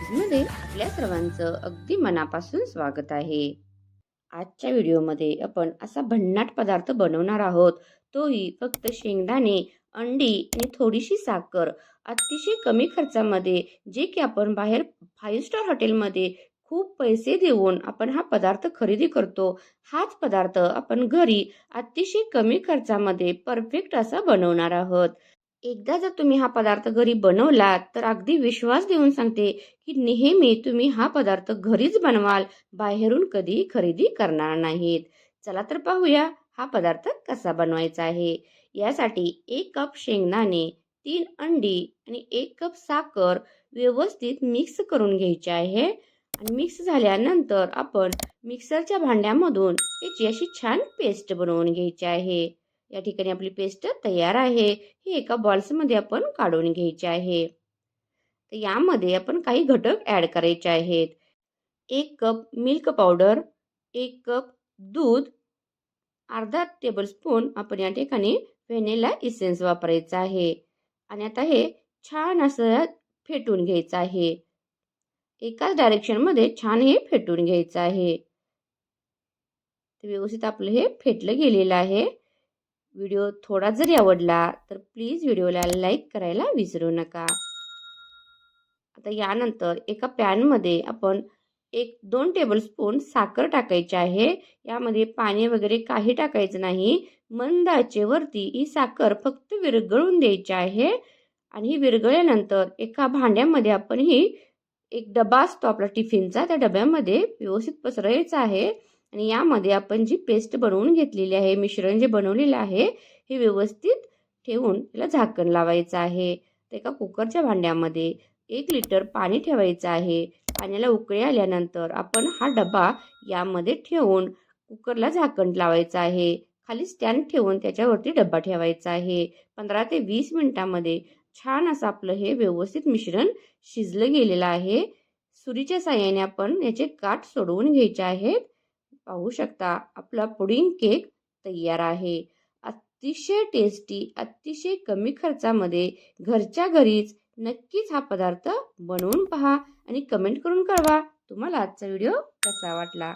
मध्ये आपल्या सर्वांचं अगदी मनापासून स्वागत आहे. आजच्या व्हिडिओमध्ये आपण असा भन्नाट पदार्थ बनवणार आहोत. तोही फक्त शेंगदाणे अंडी आणि थोडीशी साखर. अतिशय कमी खर्चामध्ये जे की आपण बाहेर फाईव्ह स्टार हॉटेलमध्ये खूप पैसे देऊन आपण हा पदार्थ खरेदी करतो. हाच पदार्थ आपण घरी अतिशय कमी खर्चामध्ये परफेक्ट असा बनवणार आहोत. एकदा जर तुम्ही हा पदार्थ घरी बनवलात तर अगदी विश्वास देऊन सांगते की नेहमी तुम्ही हा पदार्थ घरीच बनवाल बाहेरून कधी खरेदी करणार नाहीत. चला तर पाहूया हा पदार्थ कसा बनवायचा आहे. यासाठी एक कप शेंगदाणे तीन अंडी आणि एक कप साखर व्यवस्थित मिक्स करून घ्यायचे आहे. आणि मिक्स झाल्यानंतर आपण मिक्सरच्या भांड्यामधून याची अशी छान पेस्ट बनवून घ्यायची आहे. या ठिकाणी आपली पेस्ट तयार आहे. ही एका बॉल्समध्ये आपण काढून घ्यायची आहे. तर यामध्ये आपण काही घटक ॲड करायचे आहेत. एक कप मिल्क पावडर एक कप दूध अर्धा टेबलस्पून आपण या ठिकाणी व्हॅनिला इसेन्स वापरायचा आहे. आणि आता हे छान असं फेटून घ्यायचं आहे. एकाच डायरेक्शनमध्ये छान हे फेटून घ्यायचं आहे. व्यवस्थित आपलं हे फेटलं गेलेलं आहे. व्हिडिओ थोडा जरी आवडला तर प्लीज व्हिडिओला लाईक करायला विसरू नका. आता यानंतर एका पॅनमध्ये आपण एक दोन टेबलस्पून साखर टाकायची आहे. यामध्ये पाणी वगैरे काही टाकायचं नाही. मंद आचेवरती ही साखर फक्त विरघळून द्यायची आहे. आणि ही विरघळल्यानंतर एका भांड्यामध्ये आपण ही एक डबा असतो आपला टिफिनचा त्या डब्यामध्ये व्यवस्थित पसरायचा आहे. आणि यामध्ये आपण जी पेस्ट बनवून घेतलेली आहे मिश्रण जे बनवलेलं आहे हे व्यवस्थित ठेवून त्याला झाकण लावायचं आहे. तर एका कुकरच्या भांड्यामध्ये एक लिटर पाणी ठेवायचं आहे. पाण्याला उकळी आल्यानंतर आपण हा डबा यामध्ये ठेवून कुकरला झाकण लावायचं आहे. खाली स्टँड ठेवून त्याच्यावरती डबा ठेवायचा आहे. पंधरा ते वीस मिनिटामध्ये छान असं आपलं हे व्यवस्थित मिश्रण शिजलं गेलेलं आहे. सुरीच्या साह्याने आपण याचे काठ सोडवून घ्यायचे आहेत. पाहू शकता आपला पुडिंग केक तयार आहे. अतिशय टेस्टी अतिशय कमी खर्चामध्ये घरच्या घरीच नक्कीच हा पदार्थ बनवून पहा आणि कमेंट करून कळवा तुम्हाला आजचा व्हिडिओ कसा वाटला.